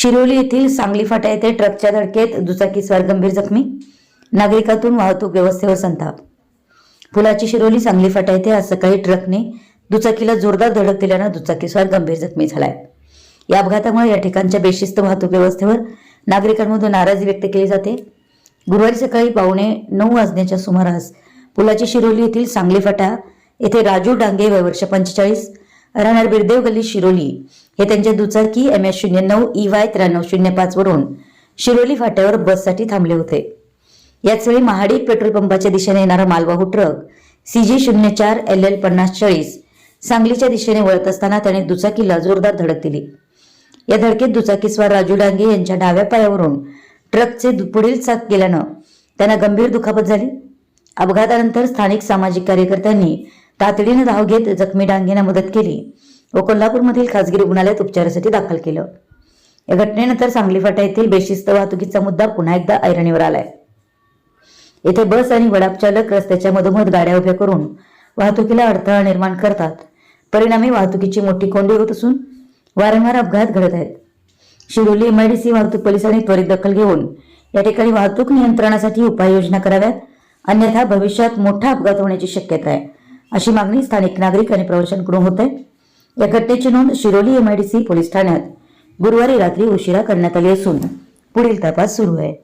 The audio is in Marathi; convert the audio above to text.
शिरोली येथील सांगली फाटा येथे ट्रकच्या धडकेत दुचाकीस्वार गंभीर जखमी. नागरिकातून वाहतूक व्यवस्थेवर संताप. पुलाची शिरोली सांगली फाटा येथे आज सकाळी ट्रकने दुचाकीला जोरदार धडक दिल्यानं दुचाकीस्वार गंभीर जखमी झालाय. या अपघातामुळे या ठिकाणच्या बेशिस्त वाहतूक व्यवस्थेवर नागरिकांमधून नाराजी व्यक्त केली जाते. गुरुवारी सकाळी पावणे नऊ वाजण्याच्या सुमारास पुलाची शिरोली येथील सांगली फाटा येथे राजू डांगे वय वर्ष पंचेचाळीस राहणार बिरदेव गल्ली शिरोली. हे त्यांच्या दुचाकी एम एस शून्य नऊ ई वाय त्र्याण्णव शून्य पाच वरून शिरोली फाट्यावर बससाठी थांबले होते. याच वेळी महाडी पेट्रोल पंपाच्या दिशेने येणारा मालवाहू ट्रक सीजी शून्य चार एल एल पन्नास चाळीस सांगलीच्या दिशेने वळत असताना त्याने दुचाकीला जोरदार धडक दिली. या धडकेत दुचाकीस्वार राजू डांगे यांच्या डाव्या पायावरून ट्रकचे पुढील चाक गेल्यानं त्यांना गंभीर दुखापत झाली. अपघातानंतर स्थानिक सामाजिक कार्यकर्त्यांनी तातडीनं धाव घेत जखमी डांगेंना मदत केली. व कोल्हापूरमधील खासगी रुग्णालयात उपचारासाठी दाखल केलं. या घटनेनंतर सांगली फाटा येथील बेशिस्त वाहतुकीचा मुद्दा पुन्हा एकदा ऐरणीवर आलाय. येथे बस आणि वडाप चालक रस्त्याच्या मधोमध गाड्या उभ्या करून वाहतुकीला अडथळा निर्माण करतात. परिणामी वाहतुकीची मोठी कोंडी होत असून वारंवार अपघात घडत आहेत. शिरोली एमआयडीसी वाहतूक पोलिसांनी त्वरित दखल घेऊन या ठिकाणी वाहतूक नियंत्रणासाठी उपाययोजना कराव्यात. अन्यथा भविष्यात मोठा अपघात होण्याची शक्यता आहे. अशी मागणी स्थानिक नागरिक आणि प्रवाशांकडून होते. या घटनेची नोंद शिरोली एमआयडीसी पोलीस ठाण्यात गुरुवारी रात्री उशिरा करण्यात आली असून पुढील तपास सुरू आहे.